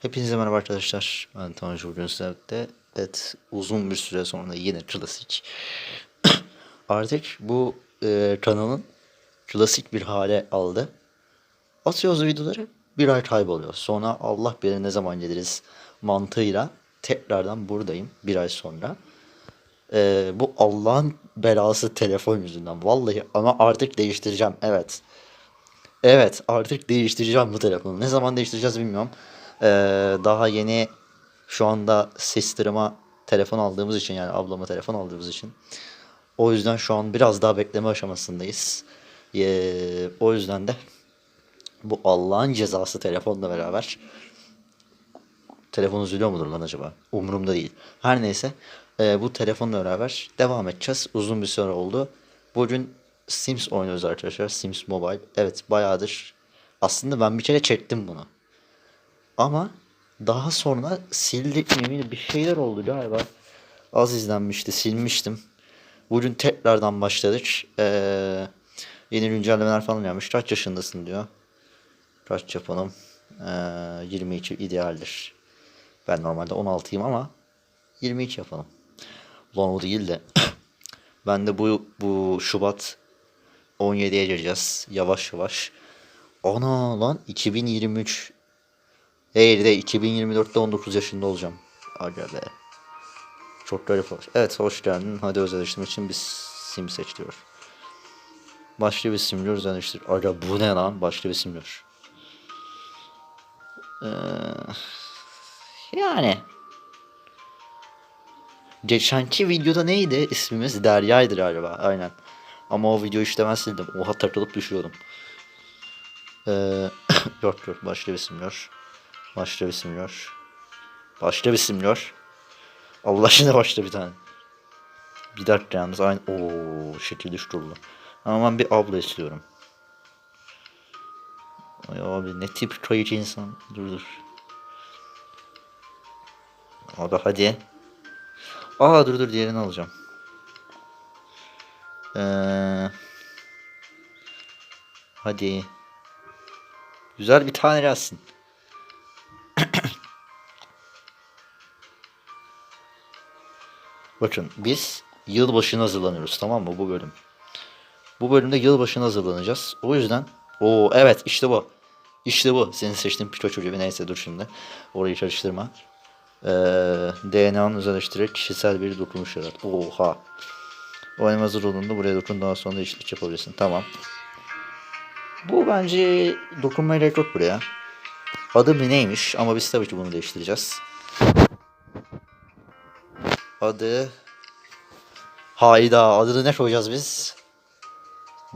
Hepinize merhaba arkadaşlar. Ben Tanju bugün sizlerle evet uzun bir süre sonra yine klasik. Artık bu e, kanalın klasik bir hale aldı. Atıyoruz videoları bir ay kayboluyor. Sonra Allah bilir ne zaman geliriz mantığıyla tekrardan buradayım bir ay sonra. E, bu Allah'ın belası telefon yüzünden. Vallahi ama artık değiştireceğim. Evet. Evet artık değiştireceğim bu telefonu. Ne zaman değiştireceğiz bilmiyorum. Ee, daha yeni şu anda sister'ıma telefon aldığımız için yani ablama telefon aldığımız için. O yüzden şu an biraz daha bekleme aşamasındayız. Ee, o yüzden de bu Allah'ın cezası telefonla beraber Telefon üzülüyor mudur lan acaba? Umurumda değil. Her neyse e, bu telefonla beraber devam edeceğiz. Uzun bir süre oldu. Bugün Sims oynuyoruz arkadaşlar. Sims Mobile. Evet bayağıdır. Aslında ben bir kere çektim bunu. Ama daha sonra sildik mi bir şeyler oldu galiba. Az izlenmişti silmiştim. Bugün tekrardan başladık. Ee, yeni güncellemeler falan gelmiş. Kaç yaşındasın diyor. Kaç yapalım? Ee, 22 idealdir. Ben normalde 16'yım ama 22 yapalım. Ulan değil de ben de bu bu Şubat 17'ye gireceğiz yavaş yavaş. Ana lan 2023 Eğer de 2024'te 19 yaşında olacağım. Aga be. Çok garip olmuş. Evet hoş geldin. Hadi özelleştirme için bir sim seç. Başka bir sim diyor özelleştir. Aga bu ne lan? Başka bir sim diyor. Ee, yani. Geçenki videoda neydi? İsmimiz Derya'ydı galiba. Aynen. Ama o videoyu sildim. Oha takılıp düşüyordum. Ee, yok yok. Başka bir isim yok. Başka bir isim yok. Başka bir yok. Allah aşkına başla bir tane. Bir dakika yalnız. Aynı. Oo şekil düştü oldu. Ama ben bir abla istiyorum. Ay abi ne tip kayıcı insan. Dur dur. Abi hadi. Aa dur dur diğerini alacağım. Ee, hadi. Güzel bir tane gelsin. Bakın biz yılbaşına hazırlanıyoruz tamam mı bu bölüm. Bu bölümde yılbaşına hazırlanacağız. O yüzden o evet işte bu. İşte bu. Senin seçtiğin Pikachu gibi neyse dur şimdi. Orayı karıştırma. Ee, DNA'nın özelleştirerek kişisel bir dokunuş yarat. Oha. O elma hazır olduğunda buraya dokun daha sonra işlik yapabilirsin. Tamam. Bu bence dokunmaya gerek yok buraya. Adı mı neymiş ama biz tabii ki bunu değiştireceğiz. Adı... Hayda adını ne koyacağız biz?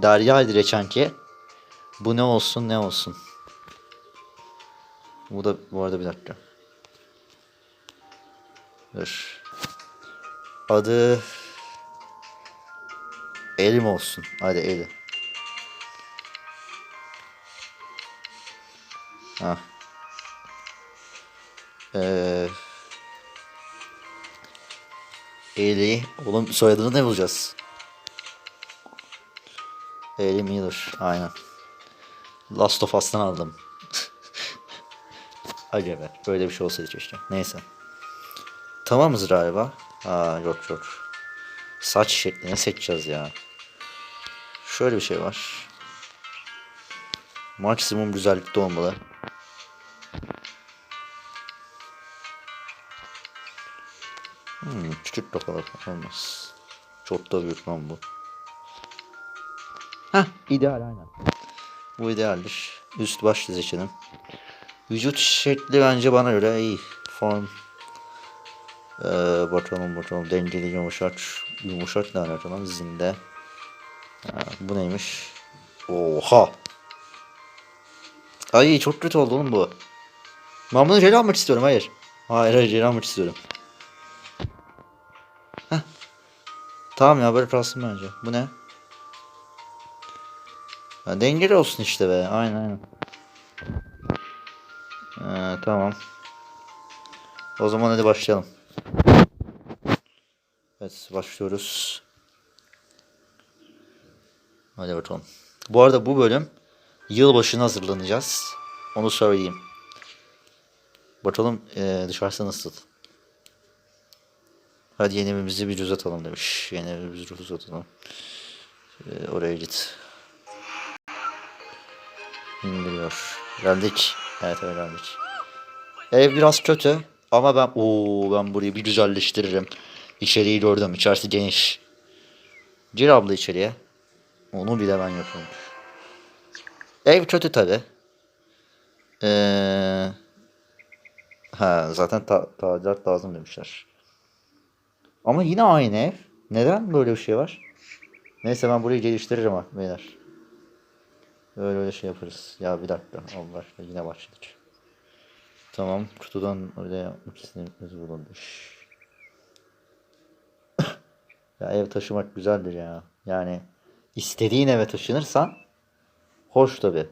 Derya'ydı geçenki. Bu ne olsun ne olsun. Bu da bu arada bir dakika. Dur. Adı Elim olsun. Hadi Eli. Ha. Ee, Eli. Oğlum soyadını ne bulacağız? Eli Miller. Aynen. Last of Us'tan aldım. Acaba böyle bir şey olsaydı keşke. Neyse. Tamamız galiba. Aa yok yok. Saç şeklini seçeceğiz ya. Şöyle bir şey var. Maksimum güzellikte olmalı. Küçük kafalar olmaz. Çok da büyük lan bu. Heh, ideal aynen. Bu idealdir. Üst baş seçelim. Vücut şekli bence bana göre iyi. Form. Ee, bakalım bakalım. Dengeli yumuşak. Yumuşak ne alaka lan zinde. Ha, bu neymiş? Oha. Ay çok kötü oldu oğlum bu. Ben bunu jel almak istiyorum hayır. Hayır hayır jel almak istiyorum. Tamam ya böyle kalsın bence. Bu ne? Ha, dengeli olsun işte be. Aynen aynen. Ee, tamam. O zaman hadi başlayalım. Evet başlıyoruz. Hadi bakalım. Bu arada bu bölüm yılbaşına hazırlanacağız. Onu söyleyeyim. Bakalım eee dışarısı nasıl? Hadi yeni evimizi bir uzatalım demiş. Yeni evimizi bir uzatalım. Eee, oraya git. İndiriyor. Geldik. Evet evet geldik. Ev biraz kötü ama ben ooo ben burayı bir güzelleştiririm. İçeriği gördüm. İçerisi geniş. Gir abla içeriye. Onu bile ben yapıyorum. Ev kötü tabi. Ee, ha zaten ta tadilat lazım demişler. Ama yine aynı ev. Neden böyle bir şey var? Neyse ben burayı geliştiririm ha beyler. Öyle öyle şey yaparız. Ya bir dakika. Allah yine başladık. Tamam. Kutudan öyle yapmak istediğimiz bulunmuş. ya ev taşımak güzeldir ya. Yani istediğin eve taşınırsan hoş tabi.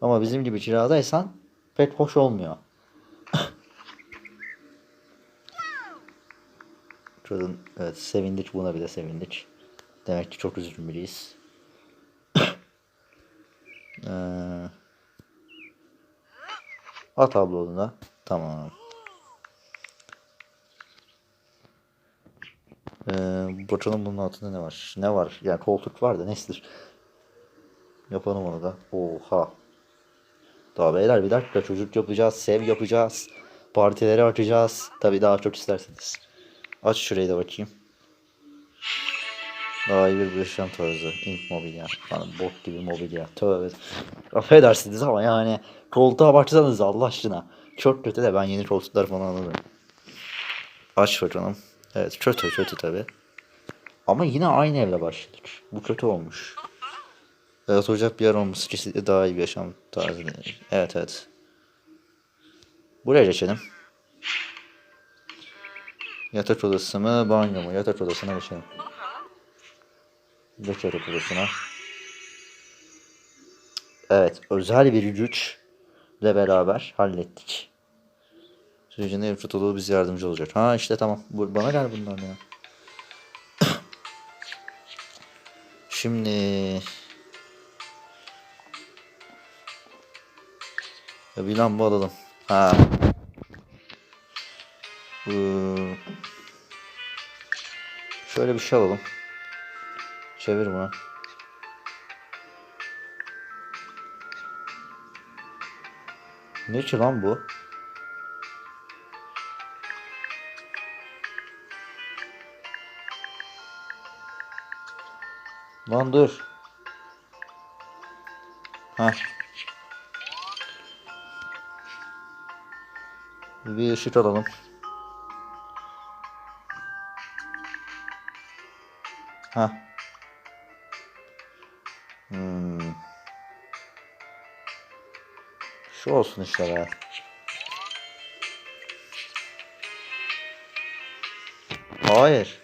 Ama bizim gibi kiradaysan pek hoş olmuyor. Kadın evet sevindik buna bile sevindik. Demek ki çok üzgün biriyiz. Ee, at tablonuna. Tamam. Ee, bakalım bunun altında ne var? Ne var? Yani koltuk var da nesidir? Yapalım onu da. Oha. Daha beyler bir dakika çocuk yapacağız, sev yapacağız. Partileri açacağız. Tabii daha çok isterseniz. Aç şurayı da bakayım. Daha iyi bir yaşam tarzı. Ink mobilya. Falan bok gibi mobilya. Tövbe. Affedersiniz ama yani koltuğa baksanız Allah aşkına. Çok kötü de ben yeni koltuklar falan alırım. Aç bakalım. Evet kötü kötü tabi. Ama yine aynı evle başladık. Bu kötü olmuş. Evet ocak bir yer olması kesinlikle daha iyi bir yaşam tarzı. Evet evet. Buraya geçelim. Yatak odası mı banyo mu? Yatak odasına geçelim. Geç yatak odasına. Evet özel bir güçle beraber hallettik. Sürecinde ev tutuluğu biz yardımcı olacak. Ha işte tamam. Bu, bana gel bunlar ya. Şimdi bir lamba alalım. Ha. Şöyle bir şey alalım. Çevir bunu. Ne ki lan bu? Lan dur. Ha. Bir ışık alalım. Ha. Hmm. Şu olsun işte be. Hayır.